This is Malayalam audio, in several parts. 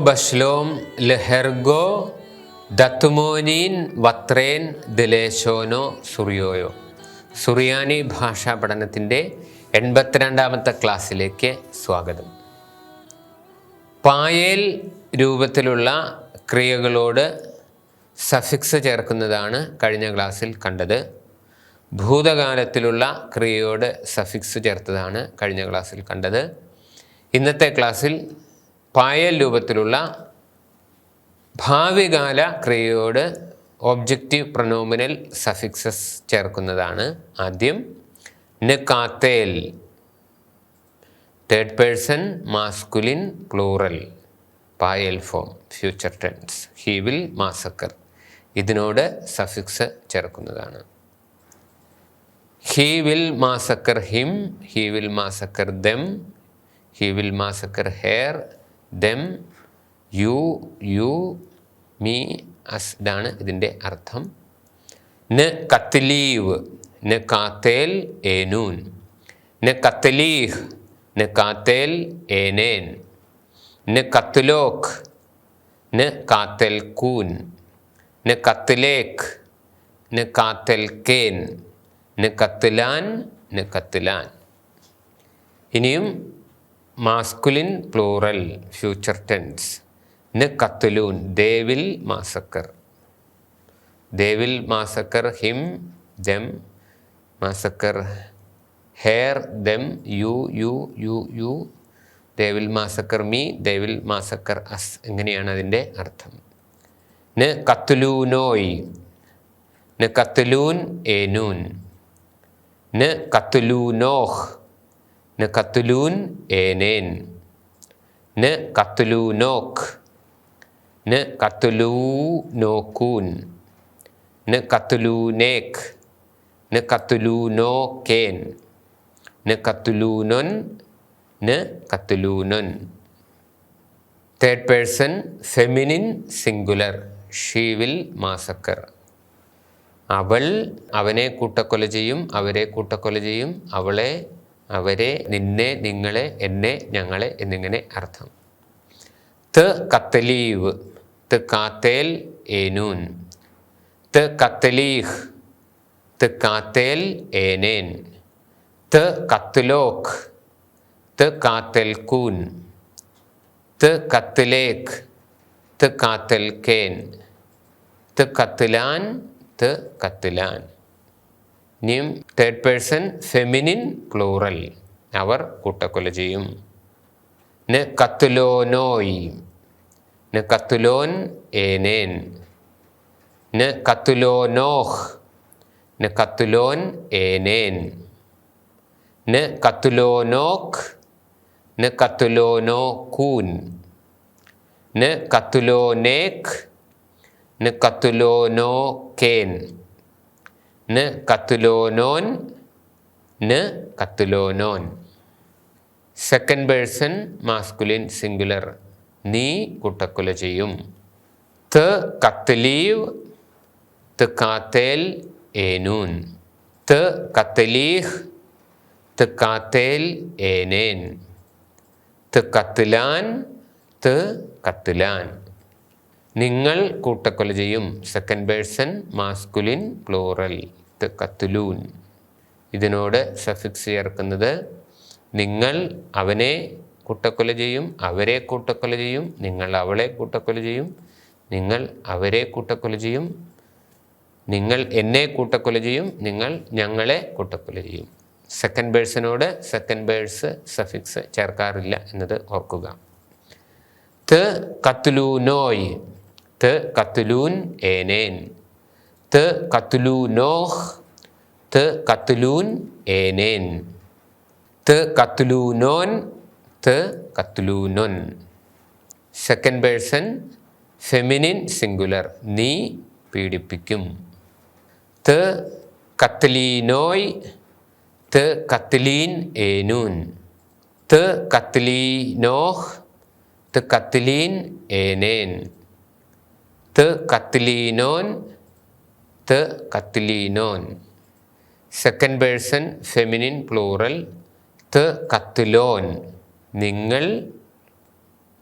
ബഷ്ലോം ലെഹെർഗോ ദത്തുമോനീൻ വത്രേൻ ദിലേശോനോ സുറിയോയോ. സുറിയാനി ഭാഷാ പഠനത്തിന്റെ എൺപത്തിരണ്ടാമത്തെ ക്ലാസ്സിലേക്ക് സ്വാഗതം. പായേൽ രൂപത്തിലുള്ള ക്രിയകളോട് സഫിക്സ് ചേർക്കുന്നതാണ് കഴിഞ്ഞ ക്ലാസ്സിൽ കണ്ടത്. ഭൂതകാലത്തിലുള്ള ക്രിയയോട് സഫിക്സ് ചേർത്തതാണ് കഴിഞ്ഞ ക്ലാസ്സിൽ കണ്ടത്. ഇന്നത്തെ ക്ലാസ്സിൽ പായൽ രൂപത്തിലുള്ള ഭാവികാല ക്രിയയോട് ഒബ്ജക്റ്റീവ് പ്രൊനോമിനൽ സഫിക്സസ് ചേർക്കുന്നതാണ് ആദ്യം. നെക്കാത്തേൽ third person masculine plural Payal form future tense he will massacre ഇതിനോട് suffix ചേർക്കുന്നതാണ്. He will massacre him he will massacre them he will massacre her them you you me us ഇതാണ് ഇതിന്റെ അർത്ഥം. ന കത്തലീവ് ന കാത്തേൽ ഏനൂൻ. ന കത്തലീഹ് ന കാത്തേൽ ഏനേൻ. ന കത്തുലോക്ക് ന കാത്തൽ കൂൻ. ന കത്തലേക്ക് ന കാത്തൽ കേൻ. ന കത്തലാൻ ന കത്തലാൻ ഇനിയും മാസ്കുലിൻ പ്ലൂറൽ ഫ്യൂച്ചർ ടെൻസ് ന് കത്തുലൂൻ they will massacre. They will massacre him them. Massacre her them you you you you. They will massacre me they will massacre us. എങ്ങനെയാണ് അതിന്റെ അർത്ഥം. ന് കത്തുലൂനോയ്. ന് കത്തുലൂൻ ഏനൂൻ. ന് കത്തുലൂനോഹ്. ന് കത്തുലൂൻ ഏനേൻ ന കത്തുലൂനോക്ക് ന് കത്തുലൂനോക്കൂൻ ന കത്തുലൂനേക്ക് ന കത്തുലൂനോക്കേൻ ന കത്തുലൂനൊൻ ന കത്തുലൂനൊൻ third person feminine singular she will massacre അവൾ അവനെ കൂട്ടക്കൊല ചെയ്യും അവരെ കൂട്ടക്കൊല ചെയ്യും അവളെ അവരെ നിന്നെ നിങ്ങളെ എന്നെ ഞങ്ങളെ എന്നിങ്ങനെ അർത്ഥം. ത് കത്തലീവ് ത് കാത്തേൽ ഏനൂൻ. ത് കത്തലീഹ് ത് കാത്തേൽ ഏനേൻ. ത് കത്തുലോക്ക് ത് കാത്തൽ കൂൻ. ത് കത്തിലേക്ക് ത് കേൻ. ത് കത്തിലാൻ ത് കത്തിലാൻ. ഇനിയും തേർഡ് പേഴ്സൺ ഫെമിനിൻ പ്ലൂറൽ. അവർ കൂട്ടക്കൊല ചെയ്യും. ന് കത്തുലോനോയ് ന് കത്തുലോൻ ഏനേൻ. ന് കത്തുലോനോഹ് ന് കത്തുലോൻ ഏനേൻ. ന് കത്തുലോനോക് ന് കത്തുലോനോ കൂൻ ന് കത്തുലോനേക് ന് കത്തുലോനോ കേൻ ന് കത്തുലോനോൻ ന് കത്തുലോനോൻ. സെക്കൻഡ് പേഴ്സൺ മാസ്കുലിൻ സിംഗുലർ നീ കൂട്ടക്കൊല ചെയ്യും. ത് കത്തലീവ് ത് കാത്തേൽ ഏനൂൻ. ത് കത്തലീഹ് ത് കാത്തേൽ ഏനേൻ. ത് കത്തുലാൻ ത് കത്തിലാൻ. നിങ്ങൾ കൂട്ടക്കൊല ചെയ്യും. സെക്കൻഡ് പേഴ്സൺ മാസ്കുലിൻ പ്ലൂറൽ കത്തുലൂൻ. ഇതിനോട് സഫിക്സ് ചേർക്കുന്നത് നിങ്ങൾ അവനെ കൂട്ടക്കൊല ചെയ്യും അവരെ കൂട്ടക്കൊല ചെയ്യും നിങ്ങൾ അവളെ കൂട്ടക്കൊല ചെയ്യും നിങ്ങൾ അവരെ കൂട്ടക്കൊല ചെയ്യും നിങ്ങൾ എന്നെ കൂട്ടക്കൊല ചെയ്യും നിങ്ങൾ ഞങ്ങളെ കൂട്ടക്കൊല ചെയ്യും. സെക്കൻഡ് ബേഴ്സിനോട് സെക്കൻഡ് പേഴ്സ് സഫിക്സ് ചേർക്കാറില്ല എന്നത് ഓർക്കുക. ത് കത്തുലൂനോയ്. ത് കത്തുലൂൻ ഏനേൻ ത് കത്തുലൂനോഹ് ത് കത്തുലൂൻ ഏനേൻ ത് കത്തുലൂനോൻ ത് കത്തുലൂനൊൻ സെക്കൻഡ് പേഴ്സൺ ഫെമിനിൻ സിംഗുലർ നീ പീഡിപ്പിക്കും ത് കത്ലീനോയ് ത് കത്ലീൻ ഏനൂൻ ത് കത്ലീനോഹ് ത് കത്ലീൻ ഏനേൻ ത് കത്ലീനോൻ ത് കത്ലീനോൻ. സെക്കൻഡ് പേഴ്സൺ ഫെമിനിൻ പ്ലൂറൽ ത് കത്ലോൻ. നിങ്ങൾ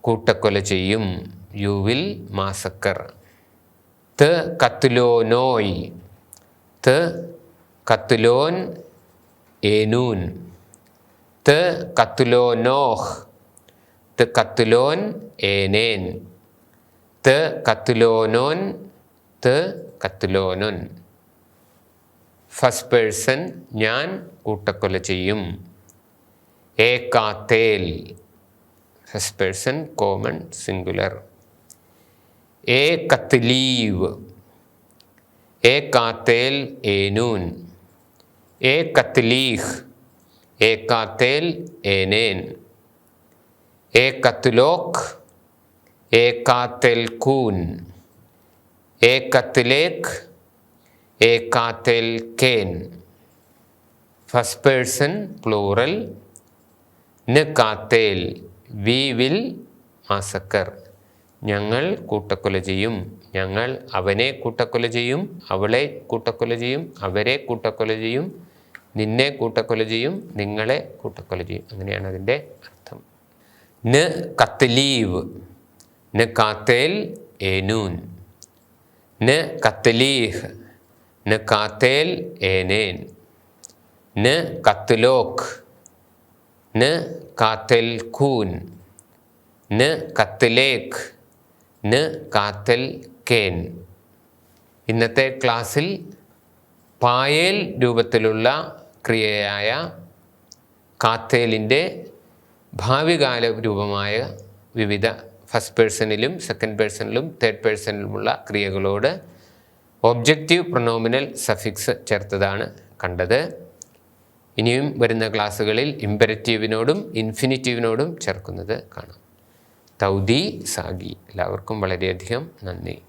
കൂട്ടക്കൊല ചെയ്യും. യു വിൽ മാസക്കർ ത് കത്ലോനോയ്. ത് കത്ലോൻ ഏനൂൻ. ത് കത്ലോനോഹ്. ത് കത്ലോൻ ഏനേൻ. ത് കത്തുലോനോൻ ത് കത്തുലോനോൻ ഫസ്റ്റ് പേഴ്സൺ ഞാൻ കൂട്ടക്കൊല ചെയ്യും. ഏ കാത്തേൽ ഫസ്റ്റ് പേഴ്സൺ കോമൺ സിംഗുലർ ഏ കത്ലീവ്. ഏ കാത്തേൽ ഏനൂൻ. ഏ കത്ലീഹ്. ഏ കാത്തേൽ ഏനേൻ. ഏ കത്തുലോക്ക് ഏ കാത്തേൽ കൂൻ ഏ കത്തിലേക്ക് ഏ കാത്തേൽ കേൻ. ഫസ്റ്റ് പേഴ്സൺ പ്ലൂറൽ ന് കാത്തേൽ വി വിൽ മാസക്കർ. ഞങ്ങൾ കൂട്ടക്കൊല ചെയ്യും ഞങ്ങൾ അവനെ കൂട്ടക്കൊല ചെയ്യും അവളെ കൂട്ടക്കൊല ചെയ്യും അവരെ കൂട്ടക്കൊല ചെയ്യും നിന്നെ കൂട്ടക്കൊല ചെയ്യും നിങ്ങളെ കൂട്ടക്കൊല ചെയ്യും. അങ്ങനെയാണ് അതിന്റെ അർത്ഥം. ന് കത്തലീവ് ന് കാത്തേൽ ഏനൂൻ ന കത്തലീഹ് ന കാത്തേൽ ഏനേൻ ന കത്തുലോക്ക് ന കാത്തൽ കൂൻ ന കത്തിലേക്ക് ന കാത്തൽ കേൻ ഇന്നത്തെ ക്ലാസ്സിൽ പായേൽ രൂപത്തിലുള്ള ക്രിയയായ കാത്തേലിന്റെ ഭാവികാല രൂപമായ വിവിധ ഫസ്റ്റ് പേഴ്സണിലും സെക്കൻഡ് പേഴ്സണിലും തേർഡ് പേഴ്സണിലുമുള്ള ക്രിയകളോട് ഒബ്ജക്റ്റീവ് പ്രൊണോമിനൽ സഫിക്സ് ചേർത്തതാണ് കണ്ടത്. ഇനിയും വരുന്ന ക്ലാസ്സുകളിൽ ഇമ്പരറ്റീവിനോടും ഇൻഫിനിറ്റീവിനോടും ചേർക്കുന്നത് കാണാം. തൗദി സാഗി. എല്ലാവർക്കും വളരെയധികം നന്ദി.